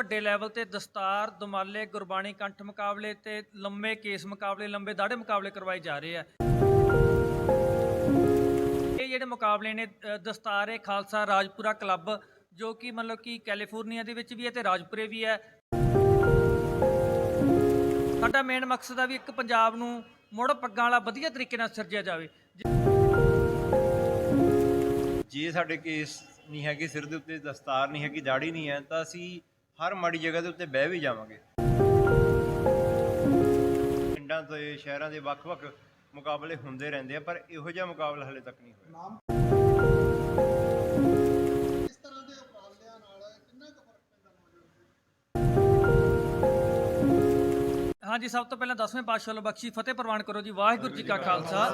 ਵੱਡੇ ਲੈਵਲ ਤੇ ਦਸਤਾਰ ਦੁਮਾਲੇ ਗੁਰਬਾਣੀ ਕੰਠ ਮੁਕਾਬਲੇ ਤੇ ਲੰਮੇ ਕੇਸ ਮੁਕਾਬਲੇ ਲੰਬੇ ਦਾੜੇ ਮੁਕਾਬਲੇ ਕਰਵਾਏ ਜਾ ਰਹੇ ਆ। ਇਹ ਜਿਹੜੇ ਮੁਕਾਬਲੇ ਨੇ ਅ, ਖਾਲਸਾ ਰਾਜਪੁਰਾ ਕਲੱਬ ਜੋ ਕਿ ਮਤਲਬ ਕਿ ਕੈਲੀਫੋਰਨੀਆ ਦੇ ਵਿੱਚ ਵੀ ਹੈ ਤੇ ਰਾਜਪੁਰੇ ਵੀ ਹੈ। ਸਾਡਾ ਮੇਨ ਮਕਸਦ ਆ ਵੀ ਇੱਕ ਪੰਜਾਬ ਨੂੰ ਮੁੜ ਪੱਗਾਂ ਵਾਲਾ ਵਧੀਆ ਤਰੀਕੇ ਨਾਲ ਸਿਰਜਿਆ ਜਾਵੇ। ਜੇ ਸਾਡੇ ਕੇਸ ਨਹੀਂ ਹੈਗੇ ਸਿਰ ਦੇ ਉੱਤੇ ਦਸਤਾਰ ਨਹੀਂ ਹੈਗੀ ਦਾੜੀ ਨਹੀਂ ਹੈ ਤਾਂ ਅਸੀਂ ਹਰ ਮਾੜੀ ਜਗ੍ਹਾ ਦੇ ਉੱਤੇ ਬਹਿ ਵੀ ਜਾਵਾਂਗੇ। ਪਿੰਡਾਂ ਤੇ ਸ਼ਹਿਰਾਂ ਦੇ ਵੱਖ-ਵੱਖ ਮੁਕਾਬਲੇ ਹੁੰਦੇ ਰਹਿੰਦੇ ਆ ਪਰ ਇਹੋ ਜਿਹਾ ਮੁਕਾਬਲਾ ਹਲੇ ਤੱਕ ਨਹੀਂ ਹੋਇਆ। ਇਸ ਤਰ੍ਹਾਂ ਦੇ ਉਪਰਾਲਿਆਂ ਨਾਲ ਕਿੰਨਾ ਕੁ ਫ਼ਰਕ ਪੈਂਦਾ ਨੌਜਵਾਨ ਦੇ ਹਾਂਜੀ ਸਭ ਤੋਂ ਪਹਿਲਾਂ 10ਵੇਂ ਪਾਤਸ਼ਾਹ ਵੱਲੋਂ ਬਖਸ਼ੀ ਫਤਿਹ ਪ੍ਰਵਾਨ ਕਰੋ ਜੀ ਵਾਹਿਗੁਰੂ ਜੀ ਕਾ ਖਾਲਸਾ।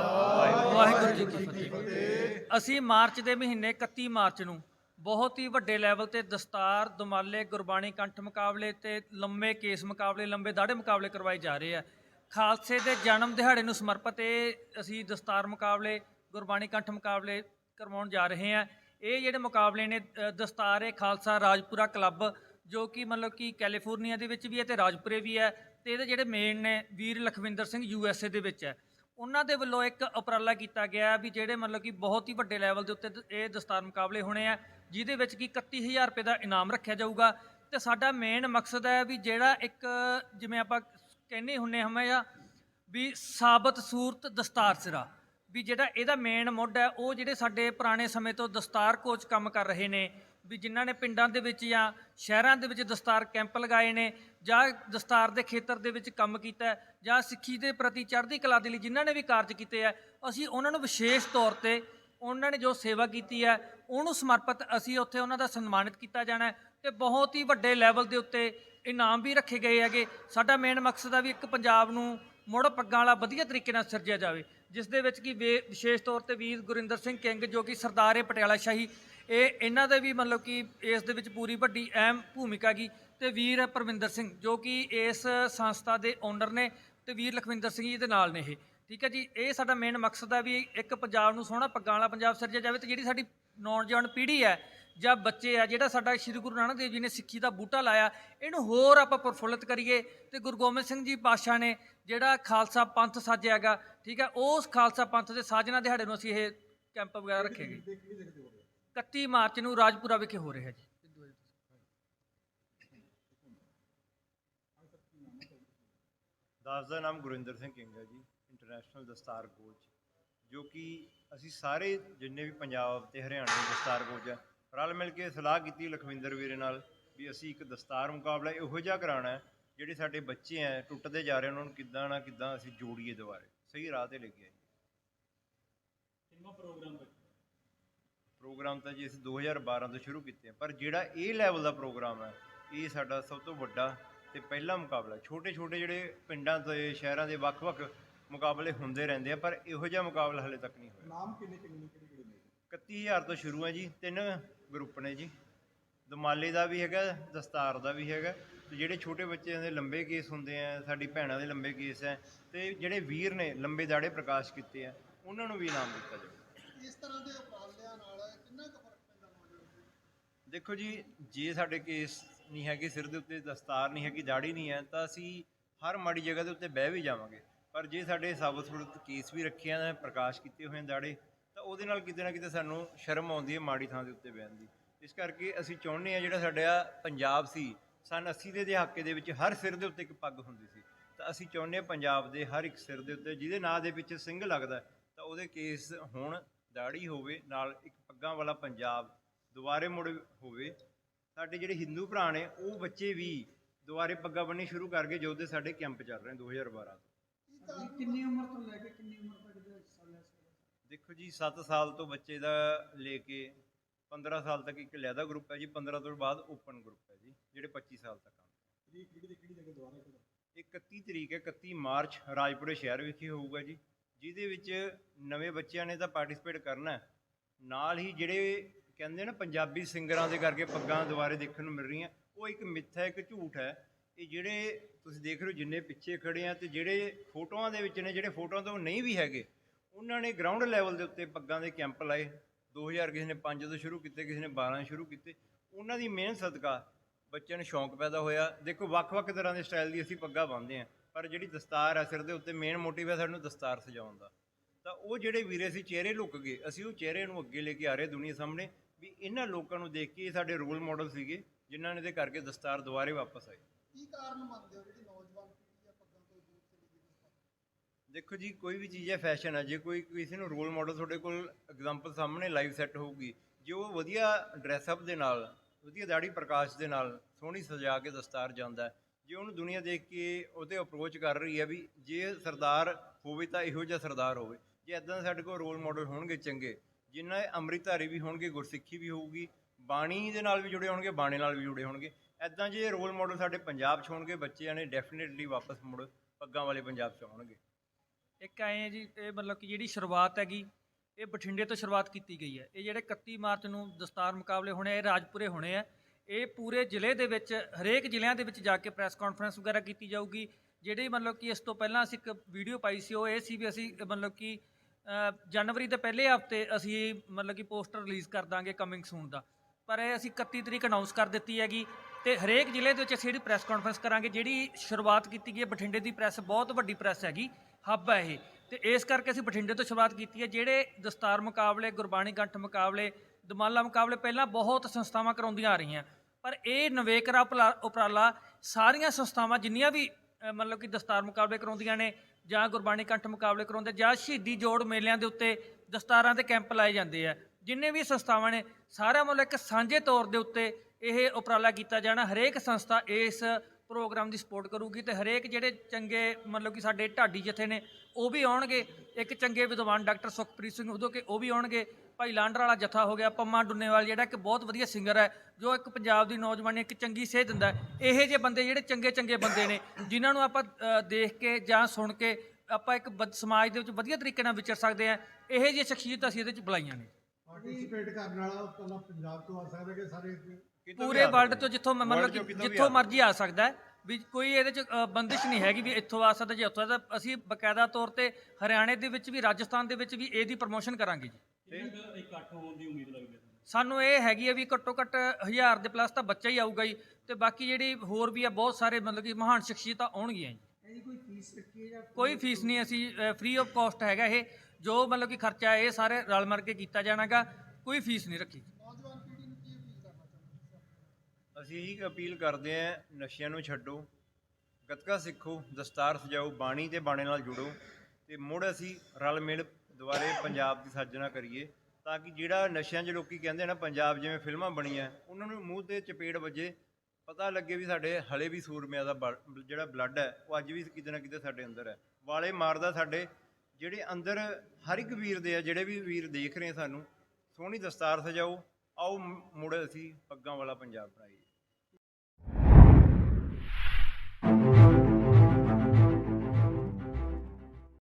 ਵਾਹਿਗੁਰੂ ਜੀ ਕੀ ਫਤਿਹ। ਅਸੀਂ ਮਾਰਚ ਦੇ ਮਹੀਨੇ 31 ਮਾਰਚ ਨੂੰ ਬਹੁਤ ਹੀ ਵੱਡੇ ਲੈਵਲ ਤੇ ਦਸਤਾਰ, ਦੁਮਾਲੇ, ਗੁਰਬਾਣੀ ਕੰਠ ਮੁਕਾਬਲੇ ਤੇ ਲੰਮੇ ਕੇਸ ਮੁਕਾਬਲੇ, ਲੰਬੇ ਦਾੜੇ ਮੁਕਾਬਲੇ ਕਰਵਾਏ ਜਾ ਰਹੇ ਆ। ਖਾਲਸੇ ਦੇ ਜਨਮ ਦਿਹਾੜੇ ਨੂੰ ਸਮਰਪਿਤ ਇਹ ਅਸੀਂ ਦਸਤਾਰ ਮੁਕਾਬਲੇ, ਗੁਰਬਾਣੀ ਕੰਠ ਮੁਕਾਬਲੇ ਕਰਵਾਉਣ ਜਾ ਰਹੇ ਆ। ਇਹ ਜਿਹੜੇ ਮੁਕਾਬਲੇ ਨੇ ਦਸਤਾਰ ਏ ਖਾਲਸਾ ਰਾਜਪੁਰਾ ਕਲੱਬ, ਜੋ ਕਿ ਮਤਲਬ ਕਿ ਕੈਲੀਫੋਰਨੀਆ ਦੇ ਵਿੱਚ ਵੀ ਹੈ ਤੇ ਰਾਜਪੁਰੇ ਵੀ ਹੈ ਤੇ ਇਹਦੇ ਜਿਹੜੇ ਮੇਨ ਨੇ ਵੀਰ Lakhwinder Singh U S A ਦੇ ਵਿੱਚ ਹੈ। ਉਹਨਾਂ ਦੇ ਵੱਲੋਂ ਇੱਕ ਉਪਰਾਲਾ ਕੀਤਾ ਗਿਆ ਵੀ ਜਿਹੜੇ ਮਤਲਬ ਕਿ ਬਹੁਤ ਹੀ ਵੱਡੇ ਲੈਵਲ ਦੇ ਉੱਤੇ ਦ- ਇਹ ਦਸਤਾਰ ਮੁਕਾਬਲੇ ਹੋਣੇ ਆ। ਜਿਹਦੇ ਵਿੱਚ ਕਿ 31000 ਰੁਪਏ ਦਾ ਇਨਾਮ ਰੱਖਿਆ ਜਾਊਗਾ। ਤੇ ਸਾਡਾ ਮੇਨ ਮਕਸਦ ਹੈ ਵੀ ਜਿਹੜਾ ਇੱਕ, ਜਿਵੇਂ ਆਪਾਂ ਕਹਿੰਦੇ ਹੁੰਨੇ ਹਮੇਸ਼ਾ, ਵੀ ਸਾਬਤ ਸੂਰਤ ਦਸਤਾਰ ਸਿਰਾ। ਵੀ ਜਿਹੜਾ ਇਹਦਾ ਮੇਨ ਮੁੱਢ ਹੈ, ਉਹ ਜਿਹੜੇ ਸਾਡੇ ਪੁਰਾਣੇ ਸਮੇਂ ਤੋਂ ਦਸਤਾਰ ਕੋਚ ਕੰਮ ਕਰ ਰਹੇ ਨੇ, ਵੀ ਜਿਨ੍ਹਾਂ ਨੇ ਪਿੰਡਾਂ ਦੇ ਵਿੱਚ ਜਾਂ ਸ਼ਹਿਰਾਂ ਦੇ ਵਿੱਚ ਦਸਤਾਰ ਕੈਂਪ ਲਗਾਏ ਨੇ, ਜਾਂ ਦਸਤਾਰ ਦੇ ਖੇਤਰ ਦੇ ਵਿੱਚ ਕੰਮ ਕੀਤਾ ਜਾਂ ਸਿੱਖੀ ਦੇ ਪ੍ਰਤੀ ਚੜ੍ਹਦੀ ਕਲਾ ਦੇ ਲਈ ਜਿਨ੍ਹਾਂ ਨੇ ਵੀ ਕਾਰਜ ਕੀਤੇ ਆ ਅਸੀਂ ਉਹਨਾਂ ਨੂੰ ਵਿਸ਼ੇਸ਼ ਤੌਰ ਤੇ ਉਹਨਾਂ ਨੇ ਜੋ ਸੇਵਾ ਕੀਤੀ ਹੈ, ਉਹਨੂੰ ਸਮਰਪਿਤ ਅਸੀਂ ਉੱਥੇ ਉਹਨਾਂ ਦਾ ਸਨਮਾਨਿਤ ਕੀਤਾ ਜਾਣਾ ਹੈ ਤੇ ਬਹੁਤ ਹੀ ਵੱਡੇ ਲੈਵਲ ਦੇ ਉੱਤੇ ਇਨਾਮ ਵੀ ਰੱਖੇ ਗਏ ਹੈਗੇ। ਸਾਡਾ ਮੇਨ ਮਕਸਦ ਆ ਵੀ ਇੱਕ ਪੰਜਾਬ ਨੂੰ ਮੁੜ ਪੱਗਾਂ ਵਾਲਾ ਵਧੀਆ ਤਰੀਕੇ ਨਾਲ ਸਿਰਜਿਆ ਜਾਵੇ, ਜਿਸ ਦੇ ਵਿੱਚ ਕਿ ਵਿਸ਼ੇਸ਼ ਤੌਰ ਤੇ ਵੀਰ ਗੁਰਿੰਦਰ ਸਿੰਘ ਕਿੰਗ ਜੋ ਕਿ ਸਰਦਾਰ ਏ ਪਟਿਆਲਾ ਸ਼ਾਹੀ, ਇਹ ਇਹਨਾਂ ਦੇ ਵੀ ਮਤਲਬ ਕਿ ਇਸ ਦੇ ਵਿੱਚ ਪੂਰੀ ਵੱਡੀ ਅਹਿਮ ਭੂਮਿਕਾ ਗੀ ਤੇ ਵੀਰ ਪਰਵਿੰਦਰ ਸਿੰਘ ਜੋ ਕਿ ਇਸ ਸੰਸਥਾ ਦੇ ਓਨਰ ਨੇ ਤੇ ਵੀਰ ਲਖਵਿੰਦਰ ਸਿੰਘ ਜੀ ਦੇ ਨਾਲ ਨੇ ਇਹ। ਠੀਕ ਹੈ ਜੀ ਇਹ ਸਾਡਾ ਮੇਨ ਮਕਸਦ ਹੈ ਵੀ ਇੱਕ ਪੰਜਾਬ ਨੂੰ ਸੋਹਣਾ ਪੱਗਾਂ ਵਾਲਾ ਪੰਜਾਬ ਸਿਰਜਿਆ ਜਾਵੇ ਤੇ ਜਿਹੜੀ ਸਾਡੀ ਨੌਜਵਾਨ ਪੀੜ੍ਹੀ ਹੈ ਜਾਂ ਬੱਚੇ ਆ ਜਿਹੜਾ ਸਾਡਾ ਸ੍ਰੀ ਗੁਰੂ ਨਾਨਕ ਦੇਵ ਜੀ ਨੇ ਸਿੱਖੀ ਦਾ ਬੂਟਾ ਲਾਇਆ ਇਹਨੂੰ ਹੋਰ ਆਪਾਂ ਪ੍ਰਫੁੱਲਤ ਕਰੀਏ ਤੇ ਗੁਰੂ ਗੋਬਿੰਦ ਸਿੰਘ ਜੀ ਪਾਤਸ਼ਾਹ ਨੇ ਜਿਹੜਾ ਖਾਲਸਾ ਪੰਥ ਸਾਜਿਆਗਾ ਠੀਕ ਹੈ ਉਸ ਖਾਲਸਾ ਪੰਥ ਦੇ ਸਾਜਨਾ ਦਿਹਾੜੇ ਨੂੰ ਅਸੀਂ ਇਹ ਕੈਂਪ ਵਗੈਰਾ ਰੱਖੇਗੇ। 31 ਮਾਰਚ ਨੂੰ ਰਾਜਪੁਰਾ ਵਿਖੇ ਹੋ ਰਿਹਾ ਜੀ। ਦਾਸ ਦਾ ਨਾਮ ਗੁਰਿੰਦਰ ਸਿੰਘ ਕਿੰਗ ਹੈ ਜੀ। ਇੰਟਰਨੈਸ਼ਨਲ ਦਸਤਾਰ ਕੋਚ ਜੋ ਕਿ ਅਸੀਂ ਸਾਰੇ ਜਿੰਨੇ ਵੀ ਪੰਜਾਬ ਤੇ ਹਰਿਆਣਾ ਦੇ ਦਸਤਾਰ ਕੋਚ ਆ ਰਲ ਮਿਲ ਕੇ ਸਲਾਹ ਕੀਤੀ ਲਖਵਿੰਦਰ ਵੀਰੇ ਨਾਲ ਵੀ ਅਸੀਂ ਇੱਕ ਦਸਤਾਰ ਮੁਕਾਬਲਾ ਇਹੋ ਜਿਹਾ ਕਰਾਉਣਾ ਹੈ ਜਿਹੜੇ ਸਾਡੇ ਬੱਚੇ ਆ ਟੁੱਟਦੇ ਜਾ ਰਹੇ ਉਹਨਾਂ ਨੂੰ ਕਿੱਦਾਂ ਨਾ ਕਿੱਦਾਂ ਅਸੀਂ ਜੋੜੀਏ ਦੁਬਾਰੇ। ਸਹੀ ਰਾਹ ਤੇ ਲੱਗਿਆ ਜੀ ਪ੍ਰੋਗਰਾਮ ਤਾਂ ਜੀ ਅਸੀਂ 2012 ਤੋਂ ਸ਼ੁਰੂ ਕੀਤੇ ਆ ਪਰ ਜਿਹੜਾ ਇਹ ਲੈਵਲ ਦਾ ਪ੍ਰੋਗਰਾਮ ਹੈ ਇਹ ਸਾਡਾ ਸਭ ਤੋਂ ਵੱਡਾ ਤੇ ਪਹਿਲਾ ਮੁਕਾਬਲਾ। ਛੋਟੇ ਛੋਟੇ ਜਿਹੜੇ ਪਿੰਡਾਂ ਤੇ ਸ਼ਹਿਰਾਂ ਦੇ ਵੱਖ-ਵੱਖ ਮੁਕਾਬਲੇ ਹੁੰਦੇ ਰਹਿੰਦੇ ਆ ਪਰ ਇਹੋ ਜਿਹਾ ਮੁਕਾਬਲਾ ਹਲੇ ਤੱਕ ਨਹੀਂ ਹੋਇਆ। ਨਾਮ ਕਿੰਨੇ ਕਿੰਨੇ ਨੇ ਕਿਹੜੇ ਕਿਹੜੇ ਨੇ 31000 ਤੋਂ ਸ਼ੁਰੂ ਹੈ ਜੀ ਤਿੰਨ ਗਰੁੱਪ ਨੇ ਜੀ। ਦਮਾਲੇ ਦਾ ਵੀ ਹੈਗਾ ਦਸਤਾਰ ਦਾ ਵੀ ਹੈਗਾ। ਤੇ ਜਿਹੜੇ ਛੋਟੇ ਬੱਚਿਆਂ ਦੇ ਲੰਬੇ ਕੇਸ ਹੁੰਦੇ ਆ ਸਾਡੀ ਭੈਣਾਂ ਦੇ ਲੰਬੇ ਕੇਸ ਹੈ ਤੇ ਜਿਹੜੇ ਵੀਰ ਨੇ ਲੰਬੇ ਦਾੜੇ ਪ੍ਰਕਾਸ਼ ਕੀਤੇ ਆ ਉਹਨਾਂ ਨੂੰ ਵੀ ਇਨਾਮ ਦਿੱਤਾ ਜਾਊਗਾ ਇਸ ਤਰ੍ਹਾਂ ਦੇ ਉਪਰਾਲਿਆਂ ਨਾਲ ਕਿੰਨਾ ਕੁ ਫ਼ਰਕ ਪੈਂਦਾ ਨੌਜਵਾਨ ਦੇਖੋ ਜੀ ਜੇ ਸਾਡੇ ਕੇਸ ਨਹੀਂ ਹੈਗੇ ਸਿਰ ਦੇ ਉੱਤੇ ਦਸਤਾਰ ਨਹੀਂ ਹੈਗੀ ਦਾੜੀ ਨਹੀਂ ਹੈ ਤਾਂ ਅਸੀਂ ਹਰ ਮਾੜੀ ਜਗ੍ਹਾ ਦੇ ਉੱਤੇ ਬਹਿ ਵੀ ਜਾਵਾਂਗੇ। ਪਰ ਜੇ ਸਾਡੇ ਸਾਬਤ ਸੁਰਤ ਕੇਸ ਵੀ ਰੱਖੇ ਆ, ਪ੍ਰਕਾਸ਼ ਕੀਤੇ ਹੋਏ ਆ ਦਾੜੇ, ਤਾਂ ਉਹਦੇ ਨਾਲ ਕਿਤੇ ਨਾ ਕਿਤੇ ਸਾਨੂੰ ਸ਼ਰਮ ਆਉਂਦੀ ਹੈ ਮਾੜੀ ਥਾਂ ਦੇ ਉੱਤੇ ਬਹਿਣ ਦੀ। ਇਸ ਕਰਕੇ ਅਸੀਂ ਚਾਹੁੰਦੇ ਆ ਜਿਹੜਾ ਸਾਡਾ ਪੰਜਾਬ ਸੀ, ਸਨ 80 ਦੇ ਦਹਾਕੇ ਦੇ ਵਿੱਚ ਹਰ ਸਿਰ ਦੇ ਉੱਤੇ ਇੱਕ ਪੱਗ ਹੁੰਦੀ ਸੀ। ਤਾਂ ਅਸੀਂ ਚਾਹੁੰਦੇ ਆ ਪੰਜਾਬ ਦੇ ਹਰ ਇੱਕ ਸਿਰ ਦੇ ਉੱਤੇ, ਜਿਹਦੇ ਨਾਂ ਦੇ ਵਿੱਚ ਸਿੰਘ ਲੱਗਦਾ, ਤਾਂ ਉਹਦੇ ਕੇਸ ਹੋਣ ਦਾੜੀ ਹੋਵੇ, ਨਾਲ ਇੱਕ ਪੱਗਾਂ ਵਾਲਾ ਪੰਜਾਬ ਦੁਬਾਰੇ ਮੁੜ ਹੋਵੇ। ਸਾਡੇ ਜਿਹੜੇ ਹਿੰਦੂ ਭਰਾ ਨੇ, ਉਹ ਬੱਚੇ ਵੀ ਦੁਬਾਰੇ ਪੱਗਾਂ ਬੰਨ੍ਹਣੀ ਸ਼ੁਰੂ ਕਰ ਗਏ, ਜੋ ਦੇ ਸਾਡੇ ਕੈਂਪ ਚੱਲ ਰਹੇ ਨੇ 2012 ਤੋਂ। ਕਿੰਨੀ ਉਮਰ ਤੋਂ ਲੈ ਕੇ ਕਿੰਨੀ ਉਮਰ ਤੱਕ ਦੇ ਸਾਲਿਆਂ ਦੇਖੋ ਜੀ 7 ਸਾਲ ਤੋਂ ਬੱਚੇ ਦਾ ਲੈ ਕੇ 15 ਸਾਲ ਤੱਕ ਇੱਕ ਲੈਦਾ ਗਰੁੱਪ ਹੈ ਜੀ 15 ਤੋਂ ਬਾਅਦ ਓਪਨ ਗਰੁੱਪ ਹੈ ਜੀ ਜਿਹੜੇ 25 ਸਾਲ ਤੱਕ ਆਉਂਦੇ ਤਰੀਕ ਕਿਹੜੀ ਦੀ ਕਿਹੜੀ ਜਗ੍ਹਾ ਦੁਆਰਾ ਕਰੋ? ਇਹ 31 ਤਰੀਕ ਹੈ 31 ਮਾਰਚ ਰਾਜਪੁਰੇ ਸ਼ਹਿਰ ਵਿਖੇ ਹੋਊਗਾ ਜੀ ਜਿਹਦੇ ਵਿੱਚ ਨਵੇਂ ਬੱਚਿਆਂ ਨੇ ਤਾਂ ਪਾਰਟਿਸਿਪੇਟ ਕਰਨਾ ਹੈ। ਨਾਲ ਹੀ ਜਿਹੜੇ ਕਹਿੰਦੇ ਨਾ ਪੰਜਾਬੀ ਸਿੰਗਰਾਂ ਦੇ ਕਰਕੇ ਪੱਗਾਂ ਦੁਬਾਰੇ ਦੇਖਣ ਨੂੰ ਮਿਲ ਰਹੀਆਂ ਉਹ ਇੱਕ ਮਿੱਥ ਹੈ ਇੱਕ ਝੂਠ ਹੈ। ਇਹ ਜਿਹੜੇ ਤੁਸੀਂ ਦੇਖ ਰਹੇ ਹੋ ਜਿੰਨੇ ਪਿੱਛੇ ਖੜੇ ਆ ਤੇ ਜਿਹੜੇ ਫੋਟੋਆਂ ਦੇ ਵਿੱਚ ਨੇ, ਜਿਹੜੇ ਫੋਟੋਆਂ ਤੋਂ ਨਹੀਂ ਵੀ ਹੈਗੇ, ਉਹਨਾਂ ਨੇ ਗਰਾਊਂਡ ਲੈਵਲ ਦੇ ਉੱਤੇ ਪੱਗਾਂ ਦੇ ਕੈਂਪ ਲਾਏ। 2000 ਕਿਸੇ ਨੇ 5 ਤੋਂ ਸ਼ੁਰੂ ਕੀਤੇ, ਕਿਸੇ ਨੇ 12 ਸ਼ੁਰੂ ਕੀਤੇ। ਉਹਨਾਂ ਦੀ ਮਿਹਨਤ, ਸਦਕਾ ਬੱਚਿਆਂ ਨੂੰ ਸ਼ੌਂਕ ਪੈਦਾ ਹੋਇਆ। ਦੇਖੋ, ਵੱਖ-ਵੱਖ ਤਰ੍ਹਾਂ ਦੇ ਸਟਾਈਲ ਦੀ ਅਸੀਂ ਪੱਗਾਂ ਬੰਨ੍ਹਦੇ ਹਾਂ, ਪਰ ਜਿਹੜੀ ਦਸਤਾਰ ਹੈ ਸਿਰ ਦੇ ਉੱਤੇ ਮੇਨ ਮੋਟਿਵ ਹੈ ਸਾਨੂੰ ਦਸਤਾਰ ਸਜਾਉਣ ਦਾ। ਤਾਂ ਉਹ ਜਿਹੜੇ ਵੀਰੇ ਸੀ, ਚਿਹਰੇ ਲੁੱਕ ਗਏ। ਅਸੀਂ ਉਹ ਚਿਹਰੇ ਨੂੰ ਅੱਗੇ ਲੈ ਕੇ ਆ ਰਹੇ ਦੁਨੀਆ ਸਾਹਮਣੇ, ਵੀ ਇਹਨਾਂ ਲੋਕਾਂ ਨੂੰ ਦੇਖ ਕੇ ਇਹ ਸਾਡੇ ਰੋਲ ਮਾਡਲ ਸੀਗੇ, ਜਿਨ੍ਹਾਂ ਨੇ ਦੇ ਕਰਕੇ ਦਸਤਾਰ ਦੁਬਾਰੇ ਵਾਪਸ ਆਈ ਕੀ ਕਾਰਨ ਮੰਨਦੇ ਹੋ ਜਿਹੜੀ ਨੌਜਵਾਨ ਪੀੜ੍ਹੀ ਆ ਪੱਗਾਂ ਤੋਂ ਦੂਰ ਚਲੀ ਗਈ ਦਸਤਾਰ ਦੇਖੋ ਜੀ, ਕੋਈ ਵੀ ਚੀਜ਼ ਹੈ ਫੈਸ਼ਨ ਹੈ ਜੇ ਕੋਈ ਕਿਸੇ ਨੂੰ ਰੋਲ ਮਾਡਲ ਤੁਹਾਡੇ ਕੋਲ ਐਗਜ਼ਾਮਪਲ ਸਾਹਮਣੇ ਲਾਈਵ ਸੈੱਟ ਹੋਊਗੀ, ਜੇ ਉਹ ਵਧੀਆ ਡਰੈਸ ਅਪ ਦੇ ਨਾਲ, ਵਧੀਆ ਦਾੜੀ ਪ੍ਰਕਾਸ਼ ਦੇ ਨਾਲ ਸੋਹਣੀ ਸਜਾ ਕੇ ਦਸਤਾਰ ਜਾਂਦਾ ਜੇ ਉਹਨੂੰ ਦੁਨੀਆ ਦੇਖ ਕੇ ਉਹਦੇ ਅਪਰੋਚ ਕਰ ਰਹੀ ਹੈ ਵੀ ਜੇ ਸਰਦਾਰ ਹੋਵੇ ਤਾਂ ਇਹੋ ਜਿਹਾ ਸਰਦਾਰ ਹੋਵੇ, ਜੇ ਇਦਾਂ ਸਾਡੇ ਕੋਲ ਰੋਲ ਮਾਡਲ ਹੋਣਗੇ ਚੰਗੇ ਜਿਨ੍ਹਾਂ ਇਹ ਅੰਮ੍ਰਿਤਧਾਰੀ ਵੀ ਹੋਣਗੇ, ਗੁਰਸਿੱਖੀ ਵੀ ਹੋਊਗੀ, ਬਾਣੀ ਦੇ ਨਾਲ ਵੀ ਜੁੜੇ ਹੋਣਗੇ, ਬਾਣੇ ਨਾਲ ਵੀ ਜੁੜੇ ਹੋਣਗੇ ਐਦਾਂ ਜੇ ਰੋਲ ਮਾਡਲ ਸਾਡੇ ਪੰਜਾਬ 'ਚ ਹੋਣਗੇ ਬੱਚਿਆਂ ਨੇ ਡੈਫੀਨਿਟਲੀ ਵਾਪਸ ਮੁੜ ਪੱਗਾਂ ਵਾਲੇ ਪੰਜਾਬ 'ਚ ਆਉਣਗੇ। ਇੱਕ ਆਏ ਹੈ ਜੀ ਇਹ ਮਤਲਬ ਕਿ ਜਿਹੜੀ ਸ਼ੁਰੂਆਤ ਹੈਗੀ ਇਹ ਬਠਿੰਡੇ ਤੋਂ ਸ਼ੁਰੂਆਤ ਕੀਤੀ ਗਈ ਹੈ। ਇਹ ਜਿਹੜੇ 31 ਮਾਰਚ ਨੂੰ ਦਸਤਾਰ ਮੁਕਾਬਲੇ ਹੋਣੇ ਆ, ਇਹ ਰਾਜਪੁਰੇ ਹੋਣੇ ਆ। ਇਹ ਪੂਰੇ ਜ਼ਿਲ੍ਹੇ ਦੇ ਵਿੱਚ ਹਰੇਕ ਜ਼ਿਲ੍ਹਿਆਂ ਦੇ ਵਿੱਚ ਜਾ ਕੇ ਪ੍ਰੈਸ ਕਾਨਫਰੰਸ ਵਗੈਰਾ ਕੀਤੀ ਜਾਊਗੀ। ਜਿਹੜੀ ਮਤਲਬ ਕਿ ਇਸ ਤੋਂ ਪਹਿਲਾਂ ਅਸੀਂ ਇੱਕ ਵੀਡੀਓ ਪਾਈ ਸੀ ਉਹ ਇਹ ਸੀ ਵੀ ਅਸੀਂ ਮਤਲਬ ਕਿ ਜਨਵਰੀ ਦੇ ਪਹਿਲੇ ਹਫ਼ਤੇ ਅਸੀਂ ਮਤਲਬ ਕਿ ਪੋਸਟਰ ਰਿਲੀਜ਼ ਕਰ ਦਾਂਗੇ ਕਮਿੰਗ ਸੂਨ ਦਾ। ਪਰ ਇਹ ਅਸੀਂ 31 ਤਰੀਕ ਅਨਾਉਂਸ ਕਰ ਦਿੱਤੀ ਹੈਗੀ। ਤੇ ਹਰੇਕ ਜ਼ਿਲ੍ਹੇ ਦੇ ਵਿੱਚ ਅਸੀਂ ਜਿਹੜੀ ਪ੍ਰੈਸ ਕਾਨਫਰੰਸ ਕਰਾਂਗੇ, ਜਿਹੜੀ ਸ਼ੁਰੂਆਤ ਕੀਤੀ ਗਈ ਹੈ, ਬਠਿੰਡੇ ਦੀ ਪ੍ਰੈਸ ਬਹੁਤ ਵੱਡੀ ਪ੍ਰੈਸ ਹੈਗੀ, ਹੱਬ ਹੈ ਇਹ। ਤੇ ਇਸ ਕਰਕੇ ਅਸੀਂ ਬਠਿੰਡੇ ਤੋਂ ਸ਼ੁਰੂਆਤ ਕੀਤੀ ਹੈ, ਜਿਹੜੇ ਦਸਤਾਰ ਮੁਕਾਬਲੇ, ਗੁਰਬਾਣੀ ਕੰਠ ਮੁਕਾਬਲੇ, ਦਮਾਲਾ ਮੁਕਾਬਲੇ ਪਹਿਲਾਂ ਬਹੁਤ ਸੰਸਥਾਵਾਂ ਕਰਾਉਂਦੀਆਂ ਆ ਰਹੀਆਂ। ਪਰ ਇਹ ਨਵੇਕਰਾ ਉਪਲਾ- ਉਪਰਾਲਾ ਸਾਰੀਆਂ ਸੰਸਥਾਵਾਂ ਜਿੰਨੀਆਂ ਵੀ ਮਤਲਬ ਕਿ ਦਸਤਾਰ ਮੁਕਾਬਲੇ ਕਰਾਉਂਦੀਆਂ ਨੇ ਜਾਂ ਗੁਰਬਾਣੀ ਕੰਠ ਮੁਕਾਬਲੇ ਕਰਾਉਂਦੇ ਜਾਂ ਸ਼ਹੀਦੀ ਜੋੜ ਮੇਲਿਆਂ ਦੇ ਉੱਤੇ ਦਸਤਾਰਾਂ ਦੇ ਕੈਂਪ ਲਾਏ ਜਾਂਦੇ ਆ, ਜਿੰਨੇ ਵੀ ਸੰਸਥਾਵਾਂ ਨੇ, ਸਾਰਿਆਂ ਵੱਲੋਂ ਇੱਕ ਸਾਂਝੇ ਤੌਰ ਦੇ ਉੱਤੇ ਇਹ ਉਪਰਾਲਾ ਕੀਤਾ ਜਾਣਾ। ਹਰੇਕ ਸੰਸਥਾ ਇਸ ਪ੍ਰੋਗਰਾਮ ਦੀ ਸਪੋਰਟ ਕਰੂਗੀ ਤੇ ਹਰੇਕ ਜਿਹੜੇ ਚੰਗੇ, ਮਤਲਬ ਕਿ ਸਾਡੇ ਢਾਡੀ ਜਥੇ ਨੇ, ਉਹ ਵੀ ਆਉਣਗੇ। ਇੱਕ ਚੰਗੇ ਵਿਦਵਾਨ ਡਾਕਟਰ ਸੁਖਪ੍ਰੀਤ ਸਿੰਘ ਉਦੋਂ ਕਿ ਉਹ ਵੀ ਆਉਣਗੇ। ਭਾਈ ਲਾਂਡਰ ਵਾਲਾ ਜਥਾ ਹੋ ਗਿਆ, ਪੰਮਾ ਡੁੰਨੇਵਾਲ ਜਿਹੜਾ ਇੱਕ ਬਹੁਤ ਵਧੀਆ ਸਿੰਗਰ ਹੈ, ਜੋ ਇੱਕ ਪੰਜਾਬ ਦੀ ਨੌਜਵਾਨੀ, ਇੱਕ ਚੰਗੀ ਸੇਧ ਦਿੰਦਾ ਹੈ। ਇਹੋ ਜਿਹੇ ਬੰਦੇ ਜਿਹੜੇ ਚੰਗੇ ਚੰਗੇ ਬੰਦੇ ਨੇ, ਜਿਨ੍ਹਾਂ ਨੂੰ ਆਪਾਂ ਦੇਖ ਕੇ ਜਾਂ ਸੁਣ ਕੇ ਆਪਾਂ ਇੱਕ ਬਦ- ਸਮਾਜ ਦੇ ਵਿੱਚ ਵਧੀਆ ਤਰੀਕੇ ਨਾਲ ਵਿਚਰ ਸਕਦੇ ਆ ਇਹੋ ਜਿਹੀ ਸ਼ਖਸੀਅਤ ਅਸੀਂ ਇਹਦੇ ਵਿੱਚ ਬੁਲਾਈਆਂ ਨੇ। ਪਾਰਟਿਸਿਪੇਟ ਕਰਨ ਵਾਲਾ ਕੱਲਾ ਪੰਜਾਬ ਤੋਂ ਆ ਸਕਦਾ ਕਿ ਸਾਰੇ ਪੂਰੇ ਵਰਲਡ ਤੋਂ ਜਿੱਥੋਂ ਮ- ਮਤਲਬ ਕਿ ਜਿੱਥੋਂ ਮਰਜ਼ੀ ਆ ਸਕਦਾ ਹੈ ਵੀ ਕੋਈ ਇਹਦੇ ਚ ਅ, ਬੰਦਿਸ਼ ਨਹੀਂ ਹੈਗੀ ਵੀ ਇੱਥੋਂ ਆ ਸਕਦਾ ਜੇ ਉੱਥੋਂ ਆ ਸਕਦਾ ਅਸੀਂ ਬਕਾਇਦਾ ਤੌਰ ਤੇ ਹਰਿਆਣੇ ਦੇ ਵਿੱਚ ਵੀ ਰਾਜਸਥਾਨ ਦੇ ਵਿੱਚ ਵੀ ਇਹਦੀ ਪ੍ਰਮੋਸ਼ਨ ਕਰਾਂਗੇ ਜੀ। ਸਾਨੂੰ ਇਹ ਹੈਗੀ ਹੈ ਵੀ ਘੱਟੋ ਘੱਟ 1000 ਦੇ ਪਲੱਸ ਤਾਂ ਬੱਚਾ ਹੀ ਆਊਗਾ ਜੀ ਤੇ ਬਾਕੀ ਜਿਹੜੀ ਹੋਰ ਵੀ ਆ ਬਹੁਤ ਸਾਰੇ ਮਤਲਬ ਕਿ ਮਹਾਨ ਸ਼ਖਸੀਅਤਾਂ ਆਉਣਗੀਆਂ ਜੀ। ਇਹਦੀ ਕੋਈ ਫੀਸ ਰੱਖੀ ਹੈ ਜਾਂ ਕੋਈ ਫੀਸ ਨਹੀਂ ਅਸੀਂ ਫ੍ਰੀ ਆਫ ਕਾਸਟ ਹੈਗਾ ਇਹ ਜੋ ਮਤਲਬ ਕਿ ਖਰਚਾ ਹੈ ਇਹ ਸਾਰੇ ਰਲ ਮਿਲ ਕੇ ਕੀਤਾ ਜਾਣਾਗਾ ਕੋਈ ਫੀਸ ਨਹੀਂ ਰੱਖੀ ਨੌਜਵਾਨ ਪੀੜ੍ਹੀ ਨੂੰ ਕੀ ਅਪੀਲ ਕਰਨਾ ਚਾਹੁੰਦੇ ਹੋ ਅਸੀਂ ਇਹੀ ਅਪੀਲ ਕਰਦੇ ਹਾਂ, ਨਸ਼ਿਆਂ ਨੂੰ ਛੱਡੋ, ਗੱਤਕਾ ਸਿੱਖੋ, ਦਸਤਾਰ ਸਜਾਓ, ਬਾਣੀ ਤੇ ਬਾਣੇ ਨਾਲ ਜੁੜੋ ਤੇ ਮੁੜ ਅਸੀਂ ਰਲ ਮਿਲ ਦੁਆਰੇ ਪੰਜਾਬ ਦੀ ਸਾਜਣਾ ਕਰੀਏ ਤਾਂ ਕਿ ਜਿਹੜਾ ਨਸ਼ਿਆਂ 'ਚ ਲੋਕੀ ਕਹਿੰਦੇ ਨਾ, ਪੰਜਾਬ ਜਿਵੇਂ ਫਿਲਮਾਂ ਬਣੀਆਂ, ਉਹਨਾਂ ਨੂੰ ਮੂੰਹ ਤੇ ਚਪੇੜ ਵੱਜੇ, ਪਤਾ ਲੱਗੇ ਵੀ ਸਾਡੇ ਹਲੇ ਵੀ ਸੂਰਮਿਆਂ ਦਾ ਬਲ- ਜਿਹੜਾ ਬਲੱਡ ਹੈ, ਉਹ ਅੱਜ ਵੀ ਕਿਤੇ ਨਾ ਕਿਤੇ ਸਾਡੇ ਅੰਦਰ ਹੈ। ਵਾਲੇ ਮਾਰਦਾ ਸਾਡੇ, ਜਿਹੜੇ ਅੰਦਰ ਹਰ ਇੱਕ ਵੀਰ ਦੇ ਆ, ਜਿਹੜੇ ਵੀ ਵੀਰ ਦੇਖ ਰਹੇ ਸਾਨੂੰ, ਸੋਹਣੀ ਦਸਤਾਰ ਸਜਾਓ, ਆਓ ਮੁੜ ਅਸੀਂ ਪੱਗਾਂ ਵਾਲਾ ਪੰਜਾਬ ਬਣਾਈਏ।